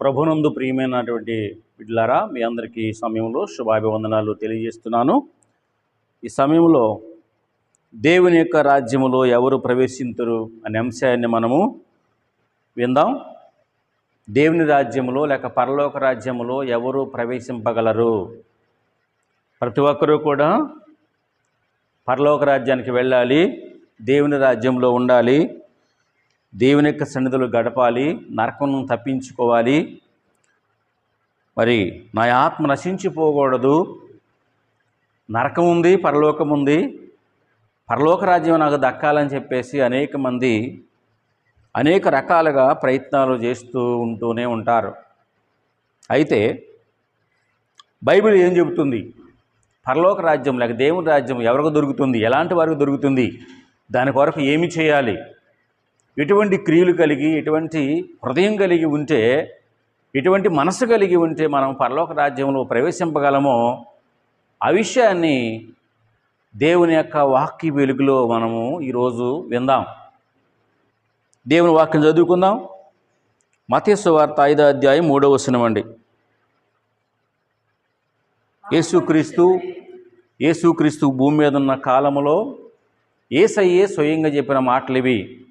ప్రభునందు ప్రియమైనటువంటి బిడ్లారా మీ అందరికీ ఈ సమయంలో శుభాభివందనాలు తెలియజేస్తున్నాను. ఈ సమయంలో దేవుని యొక్క రాజ్యములో ఎవరు ప్రవేశించరు అనే అంశాన్ని మనము విందాం. దేవుని రాజ్యములో లేక పరలోక రాజ్యములో ఎవరు ప్రవేశింపగలరు? ప్రతి ఒక్కరూ కూడా పరలోక రాజ్యానికి వెళ్ళాలి దేవుని రాజ్యంలో ఉండాలి దేవుని యొక్క సన్నిధులు గడపాలి నరకం తప్పించుకోవాలి. మరి నా ఆత్మ నశించిపోకూడదు. నరకం ఉంది పరలోకం ఉంది. పరలోక రాజ్యం నాకు దక్కాలని చెప్పేసి అనేక మంది అనేక రకాలుగా ప్రయత్నాలు చేస్తూ ఉంటూనే ఉంటారు. అయితే బైబిల్ ఏం చెబుతుంది? పరలోక రాజ్యం లేక దేవుని రాజ్యం ఎవరికి దొరుకుతుంది? ఎలాంటి వారికి దొరుకుతుంది? దాని కొరకు ఏమి చేయాలి? ఎటువంటి క్రియలు కలిగి ఎటువంటి హృదయం కలిగి ఉంటే ఎటువంటి మనసు కలిగి ఉంటే మనం పరలోక రాజ్యంలో ప్రవేశింపగలమో ఆ విషయాన్ని దేవుని యొక్క వాక్య వెలుగులో మనము ఈరోజు విందాం. దేవుని వాక్యం చదువుకుందాం. మతేశ్వ వార్త ఐదో అధ్యాయం మూడవ వచనమండి యేసుక్రీస్తు యేసుక్రీస్తు భూమి మీద ఉన్న కాలంలో ఏసయ్యే స్వయంగా చెప్పిన మాటలు ఇవి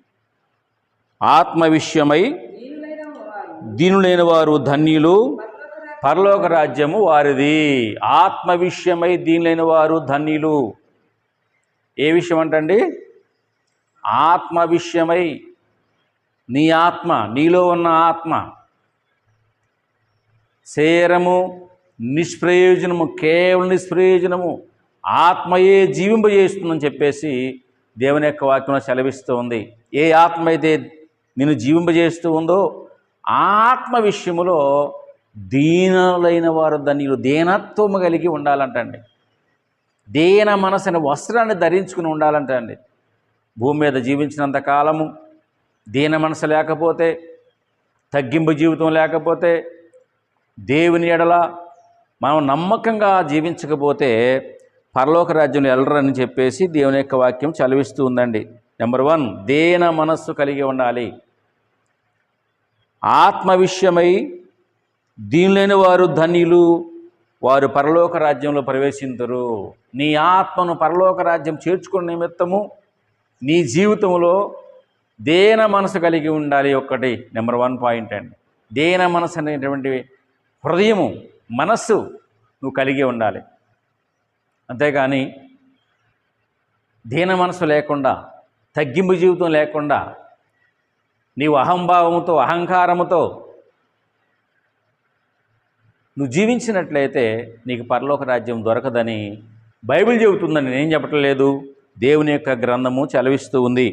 ఆత్మ విషయమై దీనులైన వారు ధన్యులు పరలోక రాజ్యము వారిది. ఆత్మ విషయమై దీనులైన వారు ధన్యులు. ఏ విషయం అంటండి? ఆత్మ విషయమై నీ ఆత్మ నీలో ఉన్న ఆత్మ శరీరము నిష్ప్రయోజనము కేవలం నిష్ప్రయోజనము ఆత్మయే జీవింపజేస్తుందని చెప్పేసి దేవుని యొక్క వాక్యంలో సెలవిస్తూ ఉంది. ఏ ఆత్మ అయితే నిన్ను జీవింపజేస్తూ ఉందో ఆత్మ విషయములో దీనులైన వారు ధన్యులు దీనత్వము కలిగి ఉండాలంటండి. దీన మనసుని వస్త్రాన్ని ధరించుకుని ఉండాలంటండి. భూమి మీద జీవించినంత కాలము దీన మనసు లేకపోతే తగ్గింపు జీవితం లేకపోతే దేవుని ఎడల మనం నమ్మకంగా జీవించకపోతే పరలోక రాజ్యం వెళ్ళరని చెప్పేసి దేవుని యొక్క వాక్యం చలివిస్తూ ఉందండి. నెంబర్ వన్ దేన మనస్సు కలిగి ఉండాలి. ఆత్మ విషయమై దీనిలేని వారు ధన్యులు వారు పరలోక రాజ్యంలో ప్రవేశించరు నీ ఆత్మను పరలోక రాజ్యం చేర్చుకున్న నిమిత్తము నీ జీవితంలో దేన మనసు కలిగి ఉండాలి ఒక్కటి నెంబర్ వన్ పాయింట్ అండి. దేన మనసు అనేటువంటి హృదయము మనస్సు నువ్వు కలిగి ఉండాలి. అంతేగాని దీన మనసు లేకుండా తగ్గింపు జీవితం లేకుండా నీవు అహంభావముతో అహంకారముతో నువ్వు జీవించినట్లయితే నీకు పరలోక రాజ్యం దొరకదని బైబిల్ చెబుతుందని నేను చెప్పట్లేదు. దేవుని యొక్క గ్రంథము చలవిస్తూ ఉంది.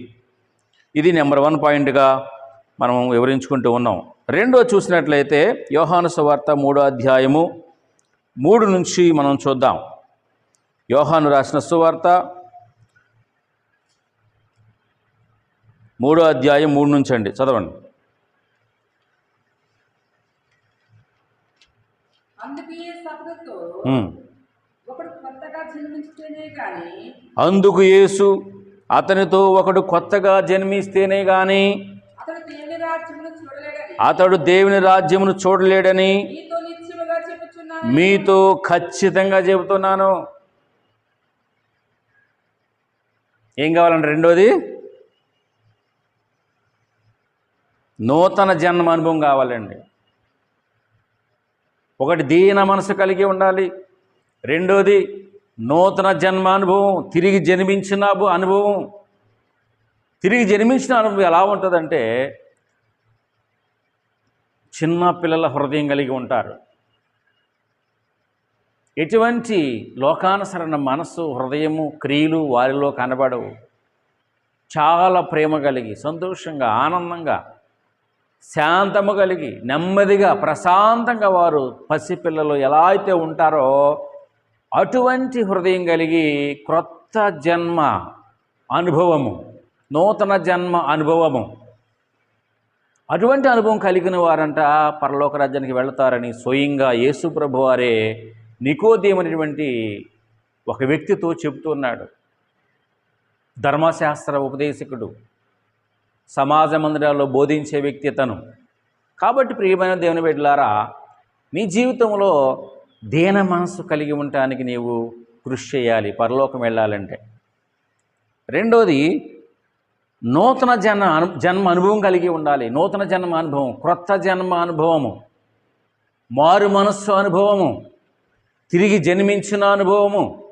ఇది నెంబర్ వన్ పాయింట్గా మనం వివరించుకుంటూ ఉన్నాం. రెండో చూసినట్లయితే యోహాను సువార్త మూడో అధ్యాయము మూడు నుంచి మనం చూద్దాం. యోహాను రాసిన సువార్త మూడో అధ్యాయం మూడు నుంచి అండి చదవండి. అందుకే యేసు అతనితో ఒకడు కొత్తగా జన్మిస్తేనే గాని అతడు దేవుని రాజ్యమును చూడలేడని మీతో ఖచ్చితంగా చెబుతున్నాను. ఏం కావాలండి రెండోది? నూతన జన్మ అనుభవం కావాలండి. ఒకటి దీన మనసు కలిగి ఉండాలి. రెండోది నూతన జన్మ అనుభవం తిరిగి జన్మించిన అనుభవం. తిరిగి జన్మించిన అనుభవం ఎలా ఉంటుందంటే చిన్న పిల్లల హృదయం కలిగి ఉంటారు. ఎటువంటి లోకానుసరణ మనస్సు హృదయము క్రియలు వారిలో కనబడవు. చాలా ప్రేమ కలిగి సంతోషంగా ఆనందంగా శాంతము కలిగి నెమ్మదిగా ప్రశాంతంగా వారు పసిపిల్లలు ఎలా అయితే ఉంటారో అటువంటి హృదయం కలిగి క్రొత్త జన్మ అనుభవము నూతన జన్మ అనుభవము. అటువంటి అనుభవం కలిగిన వారంట పరలోక రాజ్యానికి వెళతారని స్వయంగా యేసుప్రభు వారే నికోదేమనేటువంటి ఒక వ్యక్తితో చెబుతున్నాడు ధర్మశాస్త్ర ఉపదేశకుడు. సమాజ మందిరాల్లో బోధించే వ్యక్తి అతను. కాబట్టి ప్రియమైన దేవుని బిడ్డలారా నీ జీవితంలో దేన మనసు కలిగి ఉండటానికి నీవు కృషి చేయాలి పరలోకం వెళ్ళాలంటే. రెండోది నూతన జన్మ అను జన్మ అనుభవం కలిగి ఉండాలి. నూతన జన్మ అనుభవం క్రొత్త జన్మ అనుభవము మారు మనస్సు అనుభవము తిరిగి జన్మించిన అనుభవము.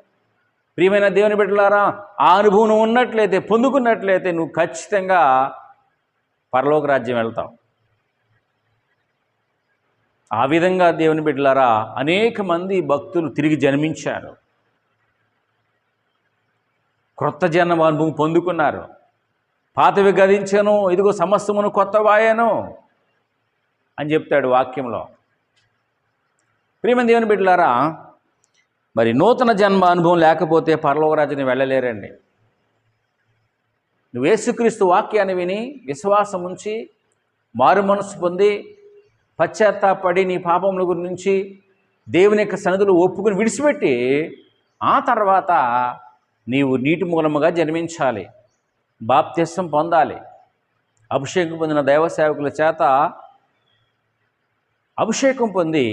ప్రియమైన దేవుని బిడ్డలారా ఆ అనుభవం ఉన్నట్లయితే పొందుకున్నట్లయితే నువ్వు ఖచ్చితంగా పరలోక రాజ్యం వెళ్తాం. ఆ విధంగా దేవుని బిడ్డలారా అనేక మంది భక్తులు తిరిగి జన్మించారు. క్రొత్త జన్మ అనుభవం పొందుకున్నారు. పాతవి గదించాను ఇదిగో సమస్తమును కొత్త వాయాను అని చెప్తాడు వాక్యంలో. ప్రియమైన దేవుని బిడ్డలారా మరి నూతన జన్మ అనుభవం లేకపోతే పరలోకరాజుని వెళ్ళలేరండి. నువ్వు యేసుక్రీస్తు వాక్యాన్ని విని విశ్వాసం ఉంచి మారు మనసు పొంది పశ్చాత్తాపడి నీ పాపముల గురించి దేవుని యొక్క సన్నిధులు ఒప్పుకుని విడిచిపెట్టి ఆ తర్వాత నీవు నీటి మూలముగా జన్మించాలి బాప్త్యస్వం పొందాలి. అభిషేకం పొందిన దైవ సేవకుల చేత అభిషేకం పొంది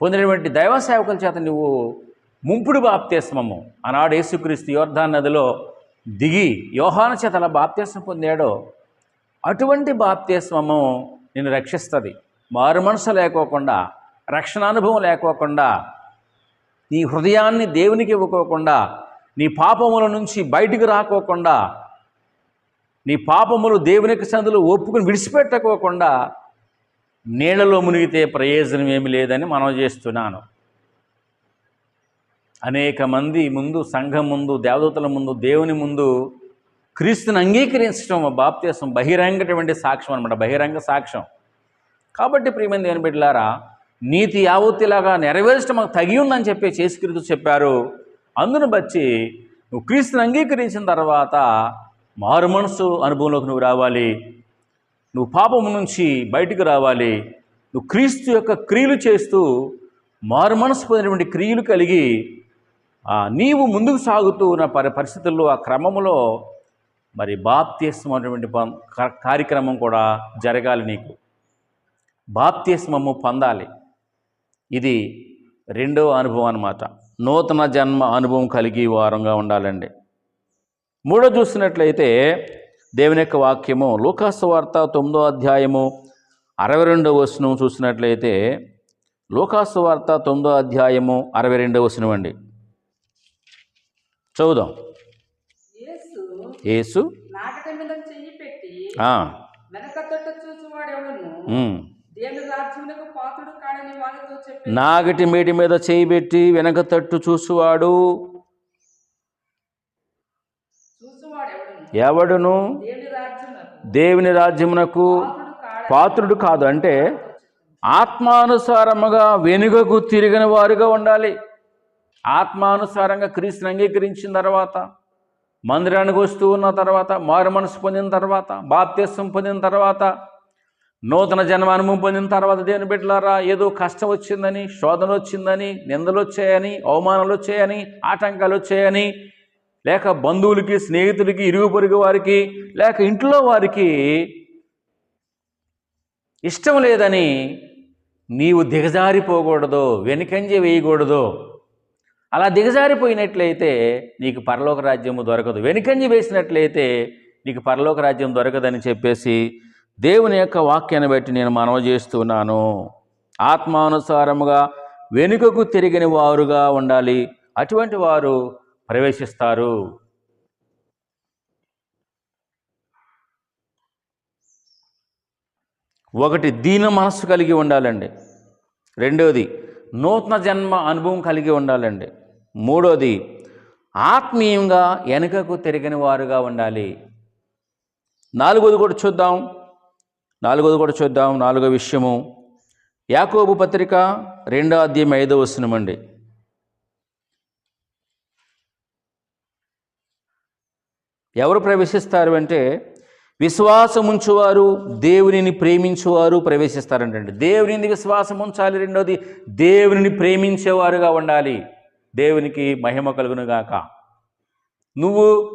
పొందినటువంటి దైవ సేవకుల చేత నువ్వు ముంపుడు బాప్త్యస్మము ఆనాడు యేసుక్రీస్తు యోర్ధాన్ నదిలో దిగి యోహాను చేత అలా బాప్త్యస్వం పొందాడో అటువంటి బాప్త్యస్మము నిన్ను రక్షిస్తుంది. మారు మనసు లేకోకుండా రక్షణానుభవం లేకోకుండా నీ హృదయాన్ని దేవునికి ఇవ్వకోకుండా నీ పాపముల నుంచి బయటికి రాకోకుండా నీ పాపములు దేవునికి సందులు ఒప్పుకుని విడిచిపెట్టకోకుండా నీళ్ళలో మునిగితే ప్రయోజనం ఏమి లేదని మనం చేస్తున్నాను. అనేక మంది ముందు సంఘం ముందు దేవదూతల ముందు దేవుని ముందు క్రీస్తుని అంగీకరించడం బాప్తీసం బహిరంగటువంటి సాక్ష్యం అనమాట బహిరంగ సాక్ష్యం. కాబట్టి ప్రియమైన దేవుని బిడ్డలారా నీతి యావత్తిలాగా నెరవేర్చడం మాకు తగి ఉందని చెప్పి చేసుక్రీస్తు చెప్పారు. అందును బట్టి నువ్వు క్రీస్తుని అంగీకరించిన తర్వాత మారు మనసు అనుభవంలోకి నువ్వు రావాలి. నువ్వు పాపము నుంచి బయటికి రావాలి. నువ్వు క్రీస్తు యొక్క క్రియలు చేస్తూ మారు మనసు పొందినటువంటి క్రియలు కలిగి నీవు ముందుకు సాగుతూ ఉన్న పరి పరిస్థితుల్లో ఆ క్రమంలో మరి బాప్తీసం అనేటువంటి పం- కార్యక్రమం కూడా జరగాలి నీకు. బాప్త్యస్మము పొందాలి. ఇది రెండో అనుభవం అన్నమాట. నూతన జన్మ అనుభవం కలిగి వారంగా ఉండాలండి. మూడో చూసినట్లయితే దేవుని యొక్క వాక్యము లోకాసు వార్త తొమ్మిదో అధ్యాయము అరవై రెండవ వచనం చూసినట్లయితే లోకాసు వార్త తొమ్మిదో అధ్యాయము అరవై రెండవ వచనం అండి చదువుదాం. యేసు యేసు నాగట మేటి మీద చేయి పెట్టి వెనక తట్టు చూసువాడు ఎవడును? దేవుని రాజ్యమునకు. పాత్రుడు కాదు. అంటే ఆత్మానుసారముగా వెనుకకు తిరిగిన వారుగా ఉండాలి. ఆత్మానుసారంగా క్రీస్తుని అంగీకరించిన తర్వాత మందిరానికి వస్తూ ఉన్న తర్వాత మారు మనసు పొందిన తర్వాత బాప్త్యస్వం పొందిన తర్వాత నూతన జన్మ పొందిన తర్వాత దేవుని బిడ్డలారా ఏదో కష్టం వచ్చిందని శోధన వచ్చిందని నిందలు వచ్చాయని అవమానాలు వచ్చాయని ఆటంకాలు వచ్చాయని లేక బంధువులకి స్నేహితులకి ఇరుగు పొరుగు వారికి లేక ఇంట్లో వారికి ఇష్టం లేదని నీవు దిగజారిపోకూడదు వెనుకంజ వేయకూడదు. అలా దిగజారిపోయినట్లయితే నీకు పరలోక రాజ్యము దొరకదు. వెనుకంజి వేసినట్లయితే నీకు పరలోక రాజ్యం దొరకదని చెప్పేసి దేవుని యొక్క వాక్యాన్ని బట్టి నేను మనవ చేస్తున్నాను. ఆత్మానుసారముగా వెనుకకు తిరిగిన వారుగా ఉండాలి. అటువంటి వారు ప్రవేశిస్తారు. ఒకటి దీన మనస్సు కలిగి ఉండాలండి. రెండవది నూతన జన్మ అనుభవం కలిగి ఉండాలండి. మూడోది ఆత్మీయంగా వెనుకకు తిరిగిన వారుగా ఉండాలి. నాలుగోది కూడా చూద్దాం. నాలుగోది కూడా చూద్దాం. నాలుగో విషయము యాకోబు పత్రిక రెండో అధ్యాయం ఐదో వస్తున్నామండి ఎవరు ప్రవేశిస్తారు అంటే విశ్వాసం ఉంచువారు దేవునిని ప్రేమించువారు ప్రవేశిస్తారంటండి. దేవుని విశ్వాసం ఉంచాలి రెండోది? దేవునిని ప్రేమించేవారుగా ఉండాలి. దేవునికి మహిమ కలుగునుగాక. నువ్వు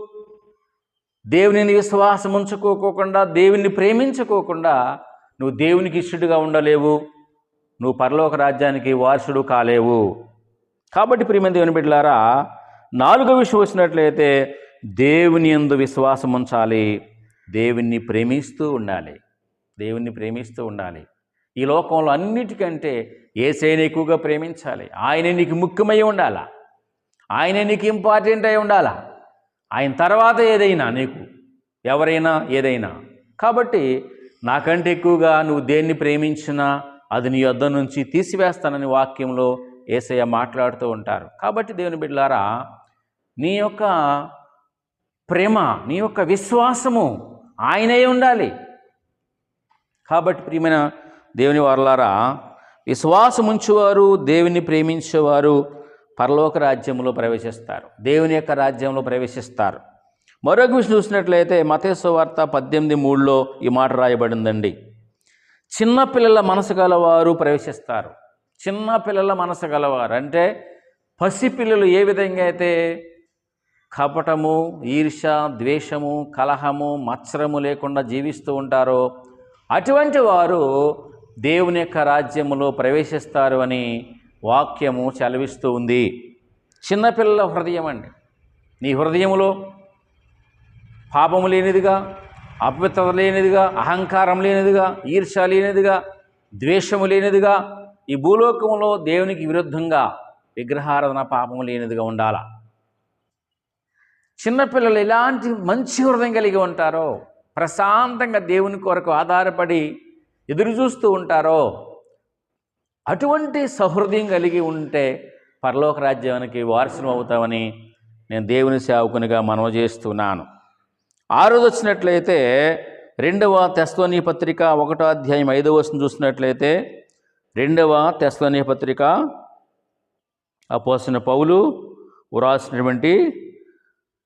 దేవునిని విశ్వాసం ఉంచుకోకుండా దేవుని ప్రేమించుకోకుండా నువ్వు దేవునికి ఇష్టడుగా ఉండలేవు. నువ్వు పరలోక రాజ్యానికి వారసుడు కాలేవు. కాబట్టి ప్రియమైన దేవుని బిడ్డలారా నాలుగో విషయం వచ్చినట్లయితే దేవుని ఎందు విశ్వాసం ఉంచాలి దేవుణ్ణి ప్రేమిస్తూ ఉండాలి. దేవుణ్ణి ప్రేమిస్తూ ఉండాలి. ఈ లోకంలో అన్నిటికంటే ఏసైని ఎక్కువగా ప్రేమించాలి? ఆయన నీకు ముఖ్యమై ఉండాలా? ఆయన నీకు ఇంపార్టెంట్ అయి ఉండాలా? ఆయన తర్వాత ఏదైనా నీకు ఎవరైనా ఏదైనా. కాబట్టి నాకంటే ఎక్కువగా నువ్వు దేన్ని ప్రేమించినా అది నీ యొద్ద నుంచి తీసివేస్తానని వాక్యంలో ఏసయ్య మాట్లాడుతూ ఉంటారు. కాబట్టి దేవుని బిడ్డలారా నీ యొక్క ప్రేమ నీ యొక్క విశ్వాసము ఆయనే ఉండాలి. కాబట్టి ప్రియమైన దేవుని వారలారా విశ్వాసముంచువారు దేవుని ప్రేమించేవారు పరలోక రాజ్యంలో ప్రవేశిస్తారు. దేవుని యొక్క రాజ్యంలో ప్రవేశిస్తారు. మరొక విషయం చూసినట్లయితే మతేశ్వార్త పద్దెనిమిది మూడులో ఈ మాట రాయబడిందండి. చిన్నపిల్లల మనసు గలవారు ప్రవేశిస్తారు. చిన్నపిల్లల మనసు గలవారు అంటే పసిపిల్లలు ఏ విధంగా అయితే కపటము ఈర్ష ద్వేషము కలహము మత్సరము లేకుండా జీవిస్తూ ఉంటారో అటువంటి వారు దేవుని యొక్క రాజ్యములో ప్రవేశిస్తారు అని వాక్యము చలవిస్తూ ఉంది. చిన్నపిల్లల హృదయం అండి. నీ హృదయములో పాపము లేనిదిగా అపవిత్రత లేనిదిగా అహంకారం లేనిదిగా ఈర్ష లేనిదిగా ద్వేషము లేనిదిగా ఈ భూలోకంలో దేవునికి విరుద్ధంగా విగ్రహారాధన పాపము లేనిదిగా ఉండాల? చిన్నపిల్లలు ఎలాంటి మంచి హృదయం కలిగి ఉంటారో ప్రశాంతంగా దేవుని కొరకు ఆధారపడి ఎదురు చూస్తూ ఉంటారో? అటువంటి సహృదయం కలిగి ఉంటే పరలోక రాజ్యానికి వారసులు అవుతామని నేను దేవుని సేవకునిగా మనవ చేస్తున్నాను. ఆరోజు వచ్చినట్లయితే రెండవ తెస్లోని పత్రిక ఒకటో అధ్యాయం ఐదవ వచనం చూసినట్లయితే రెండవ తెస్లోని పత్రిక అపోసిన పౌలు వ్రాసినటువంటి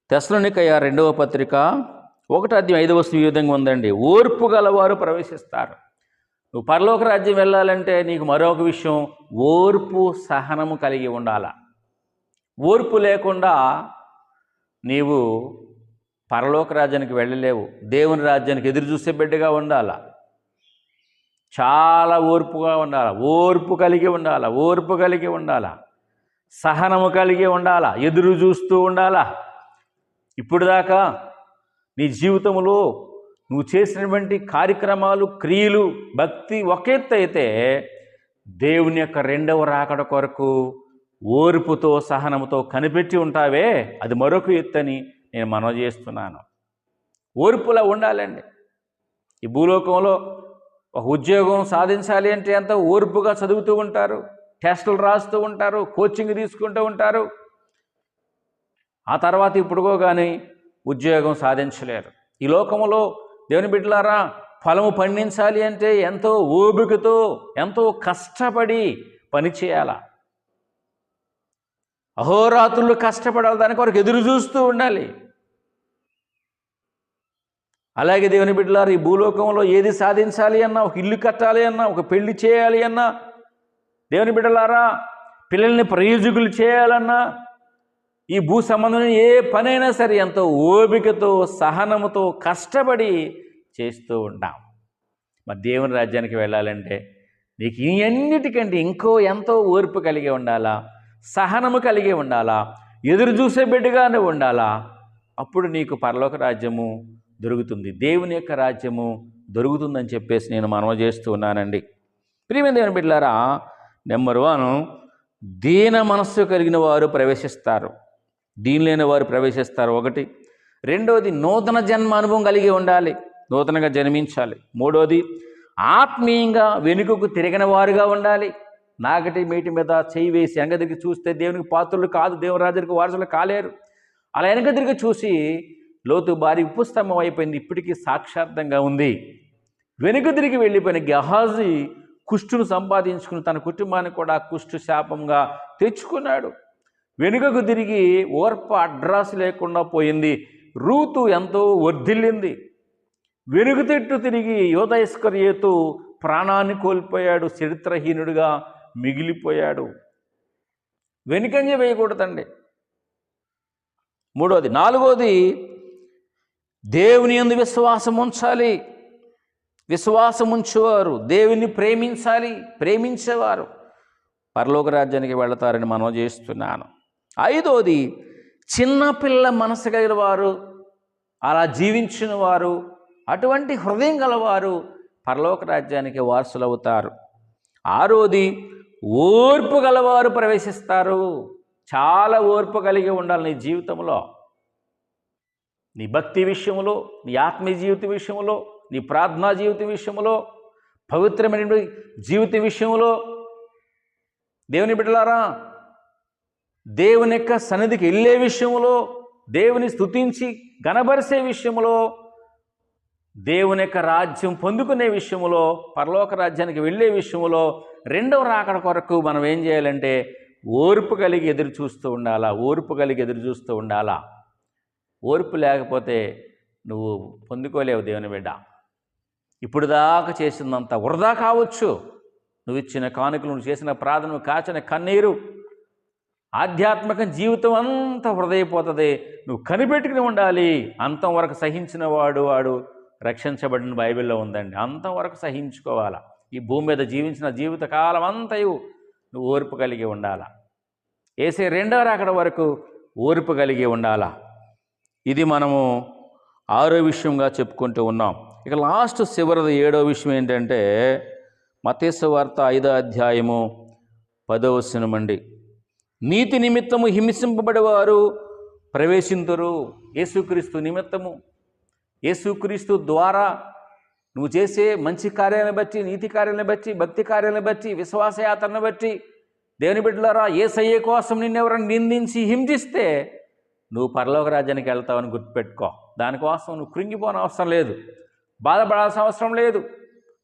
తెస్లోనికయ రెండవ పత్రిక ఒకటో అధ్యాయం ఐదవ వచనం ఈ విధంగా ఉందండి. ఓర్పు గలవారు ప్రవేశిస్తారు. నువ్వు పరలోక రాజ్యం వెళ్ళాలంటే నీకు మరొక విషయం ఓర్పు సహనము కలిగి ఉండాల. ఓర్పు లేకుండా నీవు పరలోక రాజ్యానికి వెళ్ళలేవు. దేవుని రాజ్యానికి ఎదురు చూసే బిడ్డగా ఉండాల. చాలా ఓర్పుగా ఉండాల. ఓర్పు కలిగి ఉండాల. ఓర్పు కలిగి ఉండాల. సహనము కలిగి ఉండాల. ఎదురు చూస్తూ ఉండాలా. ఇప్పుడు దాకా నీ జీవితంలో నువ్వు చేసినటువంటి కార్యక్రమాలు క్రియలు భక్తి ఒక ఎత్తు అయితే దేవుని యొక్క రెండవ రాకడ కొరకు ఓర్పుతో సహనముతో కనిపెట్టి ఉంటావే. అది మరొక ఎత్తు అని నేను మనవి చేస్తున్నాను. ఓర్పులా ఉండాలండి. ఈ భూలోకంలో ఒక ఉద్యోగం సాధించాలి అంటే అంత ఓర్పుగా చదువుతూ ఉంటారు టెస్టులు రాస్తూ ఉంటారు కోచింగ్ తీసుకుంటూ ఉంటారు. ఆ తర్వాత ఇప్పుడుకో కానీ ఉద్యోగం సాధించలేరు. ఈ లోకంలో దేవుని బిడ్డలారా ఫలము పండించాలి అంటే ఎంతో ఓపికతో ఎంతో కష్టపడి పనిచేయాల అహోరాత్రులు కష్టపడాలి దానికి కొరకు ఎదురు చూస్తూ ఉండాలి. అలాగే దేవుని బిడ్డలారు ఈ భూలోకంలో ఏది సాధించాలి అన్నా ఒక ఇల్లు కట్టాలి అన్నా ఒక పెళ్ళి చేయాలి అన్నా దేవుని బిడ్డలారా పిల్లల్ని ప్రయోజకులు చేయాలన్నా ఈ భూ సంబంధం ఏ పనైనా సరే ఎంతో ఓపికతో సహనముతో కష్టపడి చేస్తూ ఉంటాం. మరి దేవుని రాజ్యానికి వెళ్ళాలంటే నీకు ఈ అన్నిటికంటే ఇంకో ఎంతో ఓర్పు కలిగి ఉండాలా? సహనము కలిగి ఉండాలా? ఎదురు చూసే బిడ్డగానే ఉండాలా? అప్పుడు నీకు పరలోక రాజ్యము దొరుకుతుంది. దేవుని యొక్క రాజ్యము దొరుకుతుందని చెప్పేసి నేను మనవ చేస్తూ ఉన్నానండి. ప్రియమైన దేవుని బిడ్డలారా నెంబర్ వన్ దీన మనస్సు కలిగిన వారు ప్రవేశిస్తారు. దీని లేని వారు ప్రవేశిస్తారు. ఒకటి. రెండవది నూతన జన్మ అనుభవం కలిగి ఉండాలి. నూతనంగా జన్మించాలి. మూడవది ఆత్మీయంగా వెనుకకు తిరిగిన వారుగా ఉండాలి. నాగటి మీటి మీద చేయి వేసి వెనక తిరిగి చూస్తే దేవునికి పాత్రలు కాదు. దేవురాజునికి వారసులు కాలేరు. అలా వెనక తిరిగి చూసి లోతు భారీ ఉపస్తంభం అయిపోయింది. ఇప్పటికీ సాక్షార్థంగా ఉంది. వెనుక తిరిగి వెళ్ళిపోయిన గహాజీ కుష్టును సంపాదించుకుని తన కుటుంబాన్ని కూడా కుష్టు శాపంగా తెచ్చుకున్నాడు. వెనుకకు తిరిగి ఓర్ప అడ్రస్ లేకుండా పోయింది. రూతు ఎంతో వర్ధిల్లింది. వెనుక తిట్టు తిరిగి యోధైస్కర్యేతు ప్రాణాన్ని కోల్పోయాడు. చరిత్రహీనుడిగా మిగిలిపోయాడు. వెనుకంజ వేయకూడదండి. మూడోది నాలుగోది దేవుని ఎందు విశ్వాసం ఉంచాలి. విశ్వాసం ఉంచేవారు దేవుని ప్రేమించాలి ప్రేమించేవారు. పరలోక రాజ్యానికి వెళతారని మనం చేస్తున్నాను. ఐదోది చిన్నపిల్ల మనసు కలిగిన వారు అలా జీవించిన వారు అటువంటి హృదయం గలవారు పరలోక రాజ్యానికి వారసులు అవుతారు ఆరోది ఓర్పు గలవారు ప్రవేశిస్తారు. చాలా ఓర్పు కలిగి ఉండాలి నీ జీవితంలో. నీ భక్తి విషయంలో నీ ఆత్మీయ జీవిత విషయంలో నీ ప్రార్థనా జీవిత విషయంలో పవిత్రమైన జీవిత విషయంలో. దేవుని బిడ్డలారా దేవుని యొక్క సన్నిధికి వెళ్ళే విషయంలో దేవుని స్తుతించి గణపరిసే విషయంలో దేవుని యొక్క రాజ్యం పొందుకునే విషయంలో పరలోక రాజ్యానికి వెళ్ళే విషయంలో రెండవ రాకడ కొరకు మనం ఏం చేయాలంటే ఓర్పు కలిగి ఎదురు చూస్తూ ఉండాలా? ఓర్పు కలిగి ఎదురు చూస్తూ ఉండాలా? ఓర్పు లేకపోతే నువ్వు పొందుకోలేవు దేవుని బిడ్డ. ఇప్పుడు దాకా చేసిందంత వృధా కావచ్చు. నువ్వు ఇచ్చిన కానుకలు నువ్వు చేసిన ప్రార్థన కాచిన కన్నీరు ఆధ్యాత్మిక జీవితం అంతా హృదయపోతుంది. నువ్వు కనిపెట్టుకుని ఉండాలి. అంతం వరకు సహించిన వాడు వాడు రక్షించబడిన బైబిల్లో ఉందండి. అంతం వరకు సహించుకోవాలా. ఈ భూమి మీద జీవించిన జీవిత కాలం అంతయు నువ్వు ఓర్పు కలిగి ఉండాలా. వేసే రెండో రాకడ వరకు ఓర్పు కలిగి ఉండాలా. ఇది మనము ఆరో విషయంగా చెప్పుకుంటూ ఉన్నాం. ఇక లాస్ట్ చివరిది ఏడో విషయం ఏంటంటే మతేశ్వ వార్త ఐదో అధ్యాయము పదవ అండి నీతి నిమిత్తము హింసింపబడేవారు ప్రవేశింతురు. యేసుక్రీస్తు నిమిత్తము. యేసుక్రీస్తు ద్వారా నువ్వు చేసే మంచి కార్యాలను బట్టి నీతి కార్యాలను బట్టి భక్తి కార్యాలను బట్టి విశ్వాసయాత్రను బట్టి దేవుని బిడ్డలారా ఏసయ్య కోసం నిన్నెవరైనా నిందించి హింసిస్తే నువ్వు పరలోక రాజ్యానికి వెళ్తావని గుర్తుపెట్టుకో. దానికోసం నువ్వు కృంగిపోని అవసరం లేదు. బాధపడాల్సిన అవసరం లేదు.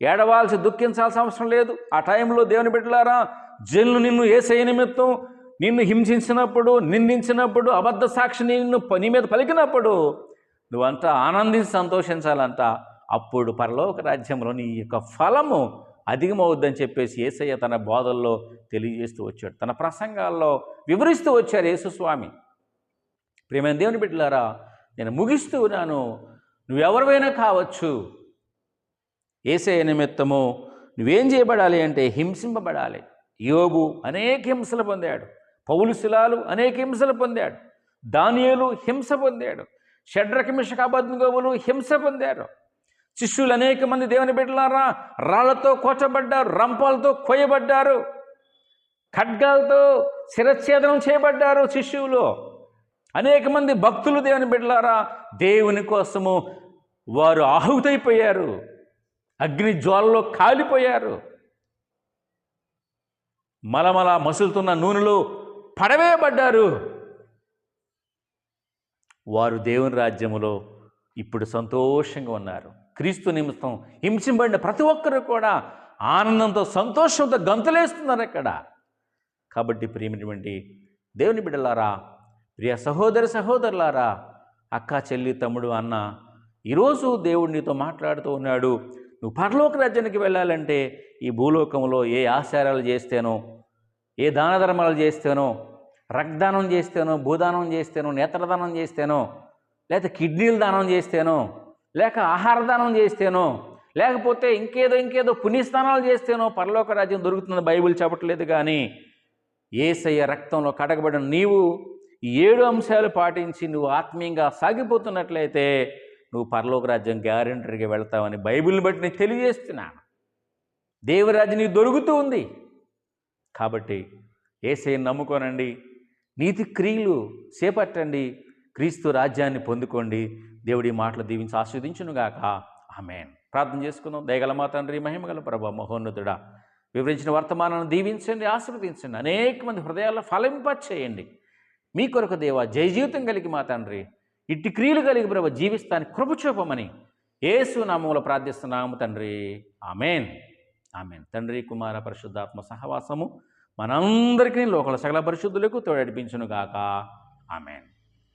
ఏడవాల్సి దుఃఖించాల్సిన అవసరం లేదు. ఆ టైంలో దేవుని బిడ్డలారా జనులు నిన్ను ఏసయ్య నిమిత్తం నిన్ను హింసించినప్పుడు నిందించినప్పుడు అబద్ధ సాక్షి నిన్ను నీ మీద పలికినప్పుడు నువ్వంతా ఆనందించి సంతోషించాలంట. అప్పుడు పరలోక రాజ్యంలో నీ యొక్క ఫలము అధికమవుద్దని చెప్పేసి ఏసయ్య తన బోధల్లో తెలియజేస్తూ వచ్చాడు. తన ప్రసంగాల్లో వివరిస్తూ వచ్చారు యేసుస్వామి. ప్రేమైన దేవుని బిడ్డలారా నేను ముగిస్తూ ఉన్నాను. నువ్వెవరివైనా కావచ్చు. ఏసయ్య నిమిత్తము నువ్వేం చేయబడాలి అంటే హింసింపబడాలి. యోబు అనేక హింసలు పొందాడు. పౌలు శిలాలు అనేక హింసలు పొందాడు. దానియలు హింస పొందాడు. షడ్రకమిషకాబద్గోములు హింస పొందారు. శిష్యులు అనేక మంది దేవుని బిడ్డలారా రాళ్ళతో కోచబడ్డారు రంపాలతో కొయ్యబడ్డారు ఖడ్గాలతో శిరఛేదనం చేయబడ్డారు శిష్యులు. అనేక మంది భక్తులు దేవుని బిడ్డలారా దేవుని కోసము వారు ఆహుతైపోయారు. అగ్ని జ్వాలలో కాలిపోయారు. మలమల మసులుతున్న నూనెలో పడవేయబడ్డారు. వారు దేవుని రాజ్యములో ఇప్పుడు సంతోషంగా ఉన్నారు. క్రీస్తు నిమిత్తం హింసింబడిన ప్రతి ఒక్కరు కూడా ఆనందంతో సంతోషంతో గంతులేస్తున్నారు అక్కడ కాబట్టి ప్రియమైనటువంటి దేవుని బిడ్డలారా ప్రియ సహోదర సహోదరులారా అక్క చెల్లి తమ్ముడు అన్న ఈరోజు దేవుడు నీతో మాట్లాడుతూ ఉన్నాడు. నువ్వు పరలోక రాజ్యానికి వెళ్ళాలంటే ఈ భూలోకంలో ఏ ఆచారాలు చేస్తేనో ఏ దాన ధర్మాలు చేస్తేనో రక్తదానం చేస్తేనో భూదానం చేస్తేనో నేత్రదానం చేస్తేనో లేక కిడ్నీలు దానం చేస్తేనో లేక ఆహార దానం చేస్తేనో లేకపోతే ఇంకేదో ఇంకేదో పుణ్యస్నానాలు చేస్తేనో పరలోక రాజ్యం దొరుకుతుందని బైబిల్ చెప్పట్లేదు కానీ ఏసయ్య రక్తంలో కడగబడిన నీవు ఈ ఏడు అంశాలు పాటించి నువ్వు ఆత్మీయంగా సాగిపోతున్నట్లయితే నువ్వు పరలోక రాజ్యం గ్యారెంటరీగా వెళ్తావని బైబిల్ని బట్టి నేను తెలియజేస్తున్నాను. దేవరాజు నీకు దొరుకుతూ ఉంది. కాబట్టి ఏసైని నమ్ముకోనండి. నీతి క్రియలు చేపట్టండి. క్రీస్తు రాజ్యాన్ని పొందుకోండి. దేవుడి మాటలు దీవించి ఆస్వాదించునుగాక ఆమెన్. ప్రార్థన చేసుకుందాం. దయగల మా తండ్రి మహిమగల ప్రభ మహోన్నతుడా వివరించిన వర్తమానాన్ని దీవించండి ఆశీర్వదించండి. అనేక మంది హృదయాల్లో ఫలింపచేయండి. మీ కొరకు దేవా జయజీవితం కలిగి మా తండ్రి. ఇట్టి క్రియలు కలిగి ప్రభ జీవిస్తానికి కృపచూపమని ఏసు యేసు నామంలో ప్రార్థిస్తున్నాము తండ్రి. ఆమెన్. ఆమెన్. తండ్రి కుమార పరిశుద్ధాత్మ సహవాసము మనందరికీ లోకల సకల పరిశుద్ధులకు తోడడిపించును గాక. Amen.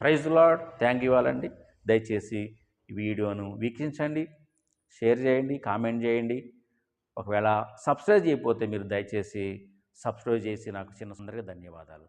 Praise lord thank you వాళ్ళండి దయచేసి ఈ వీడియోను వీక్షించండి షేర్ చేయండి కామెంట్ చేయండి. ఒకవేళ సబ్స్క్రైబ్ చేయకపోతే మీరు దయచేసి సబ్స్క్రైబ్ చేసి నాకు చిన్న సుందరగా ధన్యవాదాలు.